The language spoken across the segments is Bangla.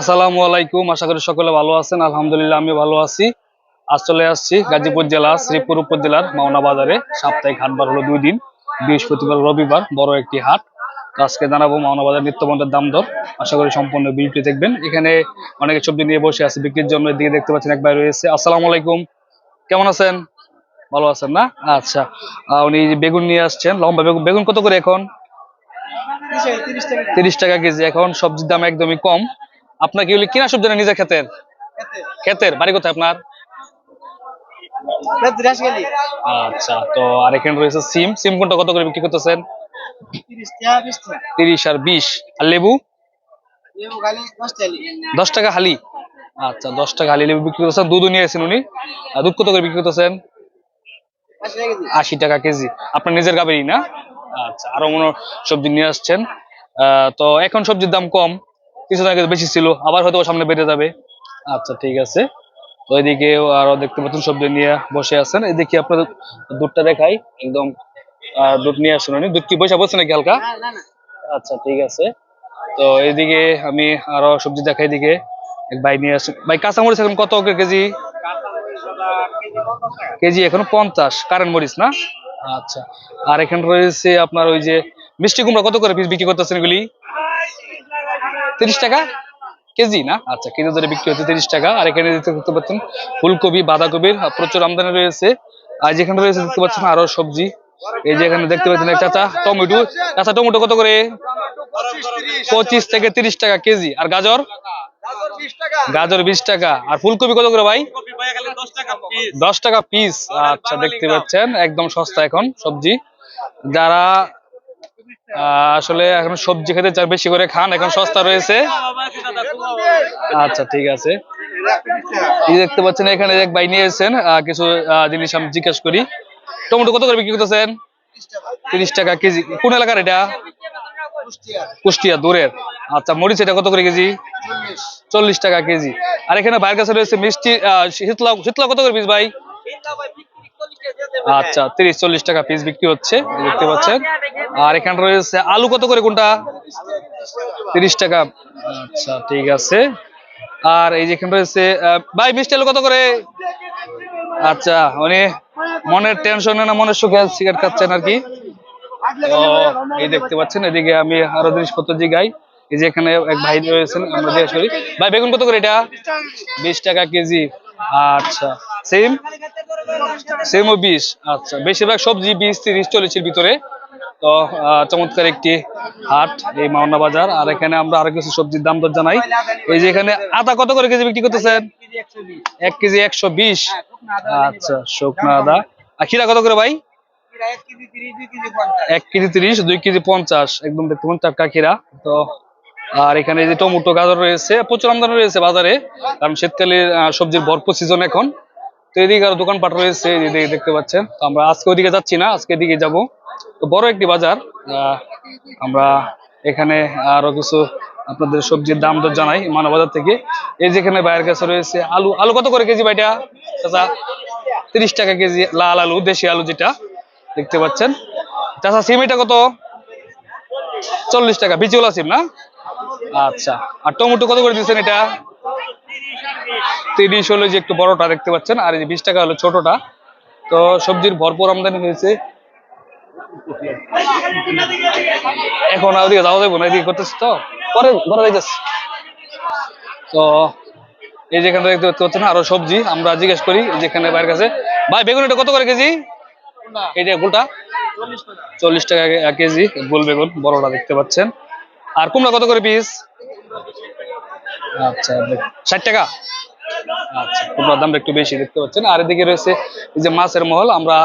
আসসালামু আলাইকুম আশা করি সকলে ভালো আছেন। আলহামদুলিল্লাহ আমি ভালো আছি। আজ চলে আসছি গাজীপুর জেলা শ্রীপুর উপজেলার মাওনা বাজারে। সাপ্তাহিক হাটবার হলো দুই দিন বৃহস্পতিবার রবিবার বড় একটি হাট। আজকে জানাব মাওনা বাজার নিত্যপণ্যের দাম দর। আশা করি সম্পূর্ণ ভিডিওটি দেখবেন। এখানে অনেকে সবজি নিয়ে বসে আছে বিক্রির জন্য এদিকে দেখতে পাচ্ছেন এক ভাই রয়েছে। আসসালামু আলাইকুম। কেমন আছেন? ভালো আছেন না? আচ্ছা উনি বেগুন নিয়ে আসছেন। লম্বা বেগুন। বেগুন কত করে এখন? তিরিশ টাকা কেজি। এখন সবজির দাম একদমই কম। আপনার কি হলো কিনা সবজি না নিজের ক্ষেতের? ক্ষেতের। বাড়ি কোথায় আপনার? আচ্ছা তো আর এখানে রয়েছে সিম। সিম কোনটা কত করে বিক্রি করতেছেন? তিরিশ আর বিশ। আর লেবু? দশ টাকা হালি। আচ্ছা দশ টাকা হালি লেবু বিক্রি করতেছেন। দুধ নিয়ে এসেছেন উনি। আর দুধ কত করে বিক্রি করতেছেন? আশি টাকা কেজি। আপনার নিজের গাবেরই না? আচ্ছা আরও মনে সবজি নিয়ে আসছেন। আহ, তো এখন সবজির দাম কম। কিছুদিন আগে বেশি ছিল আবার হয়তো সামনে বেড়ে যাবে। আচ্ছা ঠিক আছে। তো এদিকে আরও দেখতে পাচ্ছেন সবজি নিয়ে বসে আছেন। এদিকে আপনার দুধটা দেখাই একদম দুধ নিয়ে আসছেন উনি। দুধ কি পয়সা বলছে নাকি হালকা? আচ্ছা ঠিক আছে। তো এইদিকে আমি আরও সবজি দেখাই দিকে ভাই নিয়ে আসছেন ভাই কাঁচামরিচ এখন কত কেজি? কেজি এখন পঞ্চাশ কারেন্ট মরিচ না? আচ্ছা। আর এখানে রয়েছে আপনার ওই যে মিষ্টি কুমড়া কত করে পিস বিক্রি করতেছেন এগুলি? তিরিশ টাকা কেজি না? আচ্ছা কেজি ধরে বিক্রি হচ্ছে তিরিশ টাকা। আর এখানে দেখতে পাচ্ছেন ফুলকপি বাঁধাকপির প্রচুর আমদানি রয়েছে। আর যেখানে রয়েছে দেখতে পাচ্ছেন আরও সবজি। এই যে এখানে দেখতে পাচ্ছেন চাচা টমেটো। চাচা, টমেটো কত করে? পঁচিশ থেকে তিরিশ টাকা কেজি। আর গাজর? গাজর বিশ টাকা। আর ফুলকপি কত করে ভাই? দশ টাকা পিস আচ্ছা দেখতে পাচ্ছেন, একদম সস্তা এখন সবজি। যারা আসলে এখন সবজি খেতে চান বেশি করে খান, এখন সস্তা রয়েছে। আচ্ছা ঠিক আছে। এই দেখতে পাচ্ছেন, এখানে এক ভাই নিয়ে এসেছেন কিছু জিনিস আমি জিজ্ঞেস করি। টমেটো কত করে বিক্রি করতেছেন? তিরিশ টাকা কেজি। কোন এলাকার এটা? কুষ্টিয়া, দূরের। আচ্ছা মরিচ এটা কত করে কেজি? চল্লিশ টাকা কেজি। আর এখানে ভাইয়ের কাছে রয়েছে মিষ্টি শীতলা শীতলা কত করে পিস ভাই? আচ্ছা তিরিশ, চল্লিশ টাকা পিস বিক্রি হচ্ছে, দেখতে পাচ্ছেন। আর এখানে রয়েছে আলু কত করে কোনটা? তিরিশ টাকা। আচ্ছা ঠিক আছে। আর এই যে এখানে রয়েছে ভাই, মিষ্টি আলু কত করে? আচ্ছা উনি মনের টেনশনে না, মনের সুখে সিগারেট খাচ্ছেন আর কি? এই দেখতে পাচ্ছেন, এদিকে আমি আরও জিনিসপত্র জিগাই। এই যে এখানে এক ভাই রয়েছেন, আমরা করি, ভাই, বেগুন কত করে এটা? বিশ টাকা কেজি। আচ্ছা সেম সেমও বিশ আচ্ছা বেশিরভাগ সবজি বিশ তিরিশ চল্লিশের ভিতরে। তো চমৎকার একটি হাট এই মাওনা বাজার। আর এখানে আমরা আরও কিছু সবজির দাম দর জানাই। এই যে এখানে আদা কত করে কেজি বিক্রি করতেছেন? এক কেজি একশো বিশ। আচ্ছা শুকনো আদা। আর খিরা কত করে ভাই? এক কেজি তিরিশ, দুই কেজি পঞ্চাশ। একদম দেখতে পাচ্ছেন টাটকা খিরা তো আর এখানে যে টমেটো গাজর রয়েছে, প্রচুর আমদানি রয়েছে বাজারে। কারণ শীতকালে সবজির ভরপুর সিজন এখন। তো এদিকে আরও দোকানপাট রয়েছে এদিকে দেখতে পাচ্ছেন। তো আমরা আজকে ওদিকে যাচ্ছি না, আজকে এদিকে যাব। তো বড় একটি বাজার আমরা এখানে আরও কিছু আপনাদের সবজির দাম দর জানাই মানবাজার থেকে। এই যেখানে বাইরের কাছে রয়েছে আলু। আলু কত করে কেজি ভাইটা? চাচা, তিরিশ টাকা কেজি, লাল আলু, দেশি আলু যেটা। দেখতে পাচ্ছেন। চাচা, সিম এটা কত? চল্লিশ টাকা বিচিওলা সিম না? আচ্ছা। আর টমেটো কত করে দিচ্ছেন এটা? তিরিশ হলো যে একটু বড়টা দেখতে পাচ্ছেন, আর এই যে বিশ টাকা হলো ছোটটা। তো সবজির ভরপুর আমদানি হয়েছে। এখন ওদিকে যাওয়া যাব না, এদিকে করতেছি তো। পরে ঘরে যাইতেছি। তো এই যেখানে দেখতে পাচ্ছেন, আরও সবজি। আমরা জিজ্ঞেস করি যেখানে বাইরের কাছে। ভাই বেগুন এটা কত করে কেজি? এই যে গোলটা। চল্লিশ টাকা কেজি, গোল বেগুন, বড়টা দেখতে পাচ্ছেন। আর কুমড়া কত করে পিস আচ্ছা ষাট টাকা? আচ্ছা কুমড়ার দামটা একটু বেশি দেখতে পাচ্ছেন। আর এদিকে রয়েছে এই যে মাছের মহল আমরা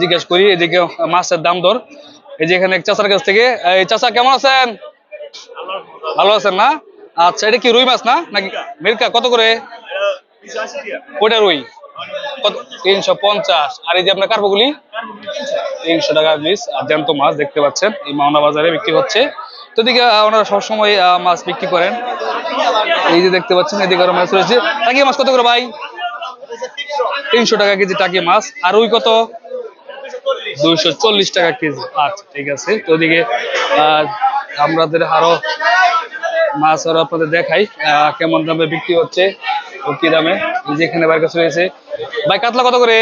জিজ্ঞেস করি এদিকে মাছের দাম দর। এই যে এখানে চাচার কাছ থেকে এই চাচা কেমন আছেন? ভালো আছেন না? আচ্ছা এটা কি রুই মাছ না? নাকি মির্কা? কত করে? ওটা রুই। কত? তিনশো পঞ্চাশ। আর এই যে আপনার কার্পগুলি? তিনশো টাকা পিস আর জ্যান্ত মাছ দেখতে পাচ্ছেন। এই মাওনা বাজারে বিক্রি হচ্ছে। তো এদিকে ওনারা সবসময় মাছ বিক্রি করেন। এই যে দেখতে পাচ্ছেন, এদিকে আরও মাছ রয়েছে। টাকি মাছ কত করে ভাই? তিনশো টাকা কেজি টাকি মাছ। আর ওই কত? দুইশো চল্লিশ টাকা কেজি। আচ্ছা ঠিক আছে। তো ওদিকে আমাদের আরও মাছ আরও আপনাদের দেখাই কেমন দামে বিক্রি হচ্ছে ও কি দামে। এই যে এখানে কাছে রয়েছে। ভাই, কাতলা কত করে?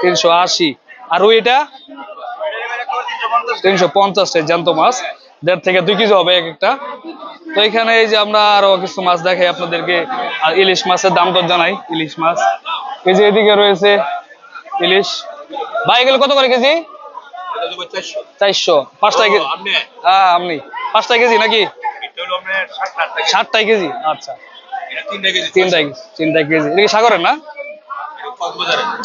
তিনশো আশি। আর ওই এটা? তিনশো পঞ্চাশ? জ্যান্ত মাছ। দেড় থেকে দুই কেজি হবে এক একটা। তো এখানে এই যে আমরা আরও কিছু মাছ দেখাই আপনাদেরকে। আর ইলিশ মাছের দাম দর জানাই ইলিশ মাছ। এই যে এদিকে রয়েছে ইলিশ। ভাই এগুলো কত করে কেজি? চারশো। পাঁচটায় কেজি হ্যাঁ আপনি। পাঁচটায় কেজি নাকি? ষাটটায় কেজি? আচ্ছা। তিনটায় তিনটায় কেজি এটা কি সাগরের না?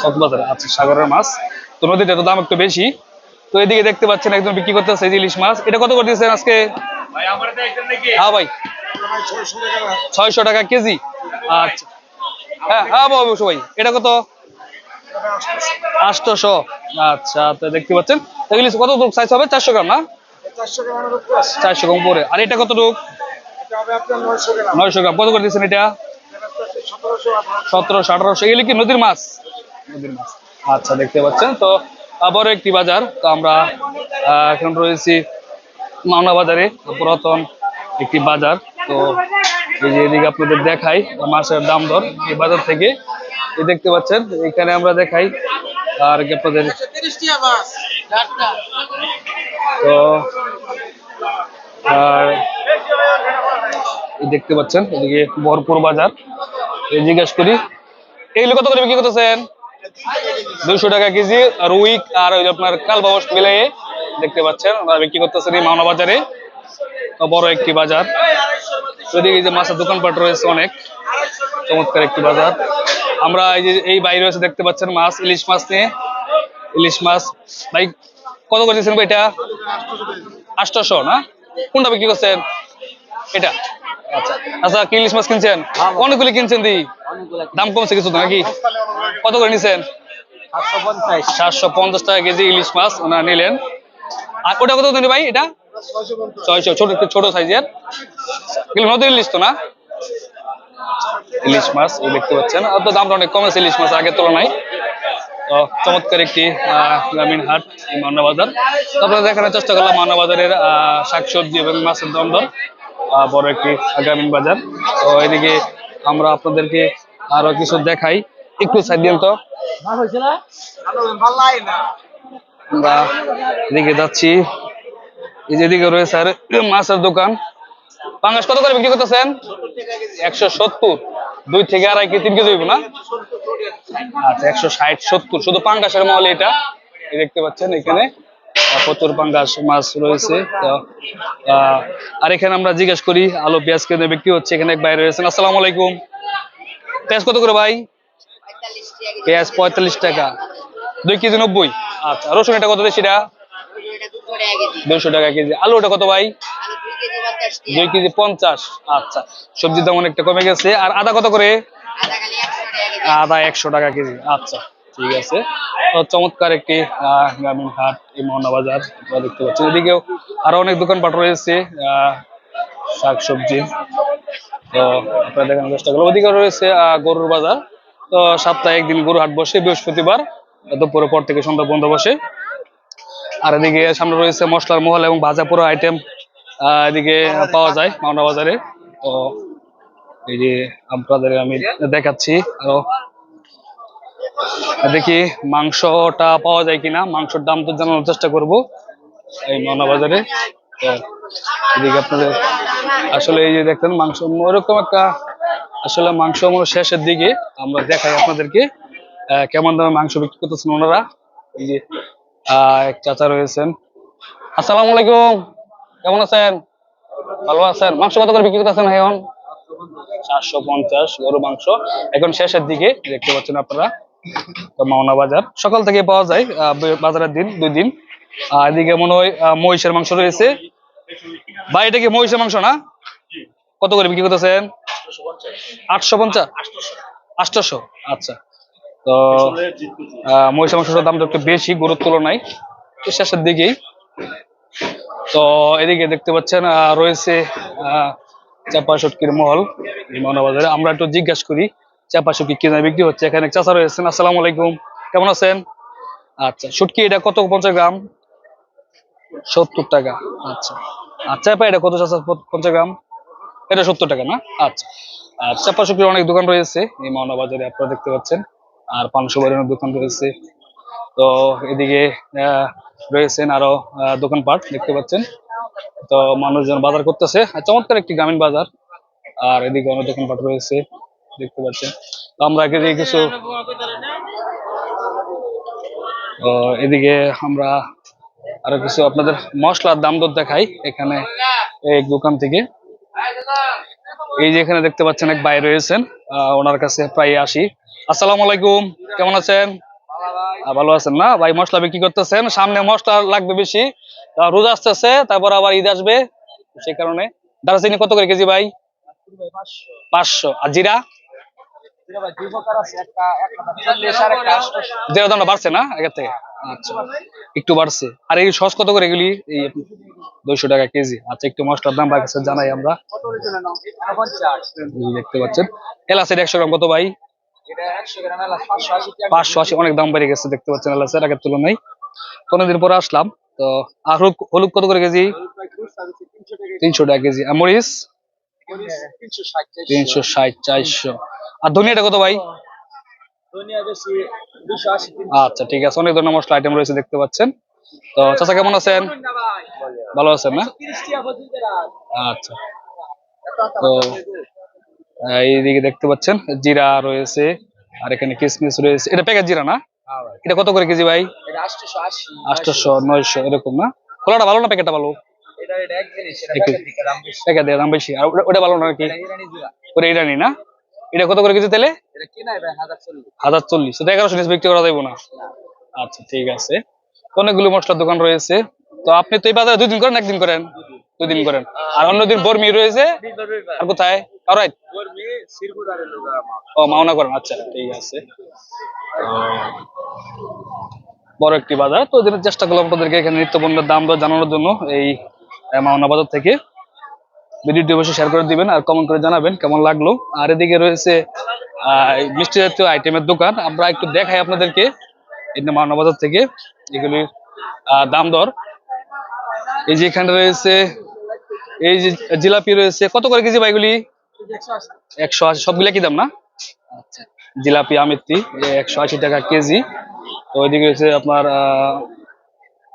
কক্সবাজারে আচ্ছা সাগরের মাছ। তো নদীতে তো দাম একটু বেশি। তো এদিকে দেখতে পাচ্ছেন একজন বিক্রি করতেছে এই ইলিশ মাছ। এটা কত করে দিচ্ছেন আজকে? হ্যাঁ ভাই। ছয়শো টাকা কেজি। আচ্ছা। হ্যাঁ হ্যাঁ ভাই। এটা কত? আটশোশো আচ্ছা তো দেখতে পাচ্ছেন। কত সাইজ হবে? চারশো গ্রাম না? চারশো গ্রাম পরে আর এটা কতটুক নয়শো গ্রাম। কত করে দিচ্ছেন এটা? সতেরোশো আঠারোশো। এগুলি কি নদীর মাছ? নদীর মাছ। আচ্ছা দেখতে পাচ্ছেন। তো আবারও একটি বাজার। তো আমরা এখন রয়েছি মাওনা বাজারে, পুরাতন একটি বাজার। তো এই যে এদিকে আপনাদের দেখাই মাছের দাম দর এই বাজার থেকে। এই দেখতে পাচ্ছেন, এখানে আমরা দেখাই, আর আপনাদের তো, আর দেখতে পাচ্ছেন, এদিকে ভরপুর বাজার। এই জিজ্ঞেস করি এগুলো কত করে বিক্রি করতেছেন? দুশো টাকা কেজি রুই আর ওই আপনার কালবাবস মিলিয়ে দেখতে পাচ্ছেন ওনারা বিক্রি করতেছেন এই মাওনা বাজারে। বড় একটি বাজার। ওইদিকে এই যে মাছের দোকানপাট রয়েছে অনেক চমৎকার একটি বাজার। আমরা এই যে এই বাইরে রয়েছে দেখতে পাচ্ছেন মাছ ইলিশ মাছ নিয়ে। ইলিশ মাছ ভাই কত করে দিচ্ছেন ভাই এটা? আটশোশো না? কোনটা বিক্রি করছেন? এটা? আচ্ছা আচ্ছা কি ইলিশ মাছ কিনছেন? অনেকগুলি কিনছেন দি? দাম কমছে কিছু নাকি? কত করে নিছেন? সাতশো পঞ্চাশ। টাকা কেজি ইলিশ মাছ ওনারা নিলেন। আর ওটা কত দিন ভাই এটা? ছয়শো ছোট একটু ছোট সাইজের। নদীর ইলিশ তো না? ইলিশ মাছ দেখতে পাচ্ছেন। আর তো দামটা অনেক কমেছে ইলিশ মাছ আগের তুলনায়। তো চমৎকার একটি গ্রামীণ হাট মান্না বাজার। তারপরে দেখানোর চেষ্টা করলাম মান্না বাজারের আহ, শাকসবজি এবং মাছের দাম দর। বড় একটি গ্রামীণ বাজার। তো এদিকে আমরা আপনাদেরকে আরও কিছু দেখাই। একটু সাইড দিন তো। আমরা এদিকে যাচ্ছি। এই যে এদিকে রয়েছে আর মাছের দোকান। পাঙ্গাস কত করে বিক্রি করতেছেন? একশো সত্তর। দুই থেকে আড়াই কেজি, তিন কেজি না? আচ্ছা একশো ষাট, সত্তর। শুধু পাঙ্গাসের মহলে এটা। দেখতে পাচ্ছেন এখানে। প্রচুর পাঙ্গাস মাছ রয়েছে। আর এখানে আমরা জিজ্ঞেস করি, আলু, পেঁয়াজ কেন বিক্রি হচ্ছে, এখানে এক রয়েছেন। আসসালামু আলাইকুম। পেঁয়াজ কত করে ভাই? পেঁয়াজ পঁয়তাল্লিশ টাকা। দুই কেজি নব্বই। আচ্ছা রসুন এটা কত সেটা? দুইশো টাকা কেজি। আলু ওটা কত ভাই? দুই কেজি পঞ্চাশ। আচ্ছা সবজির দাম অনেকটা কমে গেছে। আর আদা কত করে? আদা একশো টাকা কেজি। আচ্ছা ঠিক আছে। চমৎকার একটি গ্রামীণ হাট এই মোহনা বাজার দেখতে পাচ্ছেন। এদিকেও আরও অনেক দোকানপাট রয়েছে আহ, শাকসবজির তো আপনারা দেখানোর চেষ্টা করব। ওদিকে রয়েছে গরুর বাজার। তো সপ্তাহে একদিন গরু হাট বসে, বৃহস্পতিবার দুপুরের পর থেকে সন্ধ্যা বন্ধ বসে। আর এদিকে সামনে রয়েছে মশলার মহল এবং ভাজা পোড়া আইটেম এদিকে পাওয়া যায়, মাওনা বাজারে। তো এই যে আপনাদের আমি দেখাচ্ছি আরও। দেখি মাংসটা পাওয়া যায় কিনা, মাংসের দাম তো জানানোর চেষ্টা করব এই মাওনা বাজারে। এদিকে আপনাদের আসলে এই যে দেখতেন, মাংস ওরকম একটা আসলে মাংস হয় শেষের দিকে আমরা দেখাই আপনাদেরকে কেমন দামে মাংস বিক্রি করতেছেন ওনারা। এই যে এক চাচা রয়েছেন। আসসালামু আলাইকুম। কেমন আছেন? ভালো আছেন? মাংস কত করে বিক্রি করতেছেন এখন? চারশো পঞ্চাশ গরু মাংস। এখন শেষের দিকে দেখতে পাচ্ছেন আপনারা মাওনা বাজার। সকাল থেকে পাওয়া যায় বাজারের দিন, দুই দিন। এদিকে মনে হয় মহিষের মাংস রয়েছে। ভাই, এটা কি মহিষের মাংস না? কত করে বিক্রি করতেছেন? আটশো পঞ্চাশ। আটশোশো আচ্ছা। তো আহ, মহিষের মাংসটার দামটা একটু বেশি গরুর তুলনায় শেষের দিকেই। তো এদিকে দেখতে পাচ্ছেন রয়েছে চাপা শুটকির মহল বাজারে আমরা একটু জিজ্ঞাসা করি চাপা শুটকি কি দামে বিক্রি হচ্ছে? এখানে চাচা রয়েছেন আসসালামু আলাইকুম। কেমন আছেন? আচ্ছা শুটকি এটা কত পঞ্চাশ গ্রাম? সত্তর টাকা। আচ্ছা। আচ্ছা এটা কত পঞ্চাশ গ্রাম? এটা সত্তর টাকা না? আচ্ছা। আর চাপা অনেক দোকান রয়েছে এই মাওনা বাজারে আপনারা দেখতে পাচ্ছেন। আর পাঁচশো বাড়ির দোকান রয়েছে। তো এদিকে রয়েছেন আরও দোকানপাট, দেখতে পাচ্ছেন। তো মানুষজন বাজার করতেছে। আর চমৎকার একটি গ্রামীণ বাজার। আর এদিকে অনেক দোকানপাট রয়েছে, দেখতে পাচ্ছেন। তো আমরা এদিকে কিছু এদিকে আমরা আরও কিছু আপনাদের মশলার দাম দর দেখাই এখানে, এই দোকান থেকে। এই যে এখানে দেখতে পাচ্ছেন এক ভাই রয়েছেন ওনার কাছে প্রায় আসি আসসালামু আলাইকুম, কেমন আছেন? ভালো আছেন না? ভাই, মশলা বিক্রি করতেছেন, সামনে মশলা লাগবে বেশি। রোজ আসতেছে, তারপর আবার ঈদ আসবে, সেই কারণে। দারচিনি কত করে কেজি ভাই? পাঁচশো। আর জিরা? জিরা দামটা বাড়ছে না আগের থেকে? আচ্ছা একটু বাড়ছে। আর এই সস কত করে এগুলি? এই দুইশো টাকা কেজি। আচ্ছা একটু মশলার দাম জানাই আমরা। দেখতে পাচ্ছেন। এলাচের একশো গ্রাম কত ভাই? পাঁচশো আশি অনেক দাম বেড়ে গেছে দেখতে পাচ্ছেন এলাচের আগের তুলনায়। পনেরো দিন পরে আসলাম। তো আর হলুদ হলুদ কত করে কেজি? তিনশো টাকা কেজি। আর মরিচ? তিনশো ষাট চারশো। আর ধনিয়াটা কত ভাই? আচ্ছা ঠিক আছে। অনেক ধরনের মশলা আইটেম রয়েছে দেখতে পাচ্ছেন। তো চাচা কেমন আছেন? ভালো আছেন না? আচ্ছা। তো এইদিকে দেখতে পাচ্ছেন জিরা রয়েছে আর এখানে কিসমিস রয়েছে। এটা প্যাকেট জিরা না? এটা কত করে কেজি ভাই? আটশোশো নয়শো। এরকম না? খোলাটা ভালো না প্যাকেটটা ভালো? প্যাকেট দিয়ে দাম বেশি। আর ওটা- ওটা ভালো না কি? ওটা ইরানি না? এটা কত করে কেজি তেলে? হাজার চল্লিশ। তো এগারোশো নিচে বিক্রি করা যাবে না। আচ্ছা ঠিক আছে। অনেকগুলো মশলার দোকান রয়েছে। তো আপনি তো এই বাজারে দুই দিন করেন একদিন করেন? দুই দিন করেন। আর অন্যদিন বর্মি রয়েছে? আর কোথায়? কারাইত ও মাওনা করেন। আচ্ছা ঠিক আছে। বড় একটি বাজার। তো চেষ্টা করলাম আপনাদেরকে এখানে নিত্য পণ্যের দাম দর জানানোর জন্য। এই আহ, মাওনা বাজার থেকে। ভিডিওটি অবশ্যই শেয়ার করে দিবেন আর কমেন্ট করে জানাবেন কেমন লাগল। আর এদিকে রয়েছে মিষ্টি জাতীয় আইটেমের দোকান। আমরা একটু দেখাই আপনাদেরকে। এই যে মাওনা বাজার থেকে এগুলির দাম দর। এই যে এখানে রয়েছে এই যে জিলাপি রয়েছে কত করে কেজি ভাইগুলি একশো আশি সবগুলা কি দাম না? আচ্ছা জিলাপি আমিত্তি একশো আশি টাকা কেজি। তো ওইদিকে হচ্ছে আপনার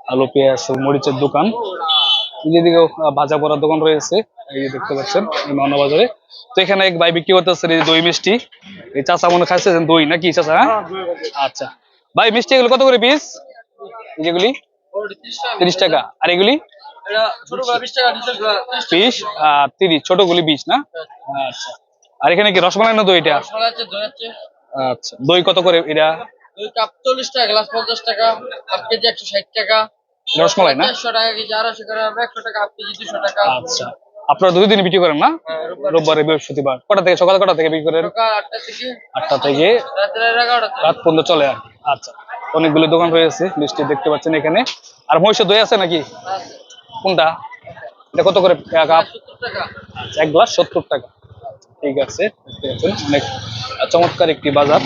আলু পেঁয়াজ মরিচের দোকান। যেদিকে ভাজা পড়ার দোকান রয়েছে এই যে দেখতে পাচ্ছেন এই মাওনা বাজারে। তো এখানে এক ভাই বিক্রি করতেছে এই দই মিষ্টি। এই চাচা মনে খাইছে দই নাকি চাচা হ্যাঁ? আচ্ছা। ভাই মিষ্টি এগুলো কত করে পিস যেগুলি তিরিশ টাকা। আর এগুলি? পিস আর তিরিশ ছোটগুলি বিশ না? আচ্ছা। আর এখানে কি রসমালাই না দইটা আচ্ছা। দই কত করে এটা? চল্লিশ টাকা গ্লাস পঞ্চাশ টাকা হাফ কেজি একশো ষাট টাকা। রসমালাই না? আচ্ছা। আপনারা দুই দিন বিক্রি করেন না? হ্যাঁ, রোববার বৃহস্পতিবার। কটা থেকে? সকাল কটা থেকে বিক্রি করেন? আটটা থেকে। রাত পর্যন্ত চলে আর আচ্ছা। অনেকগুলো দোকান রয়েছে মিষ্টি দেখতে পাচ্ছেন এখানে। আর মহিষের দই আছে নাকি? কোনটা? এটা কত করে কাপ? সত্তর এক গ্লাস সত্তর টাকা। ঠিক আছে দেখতে পাচ্ছেন। অনেক চমৎকার একটি বাজার।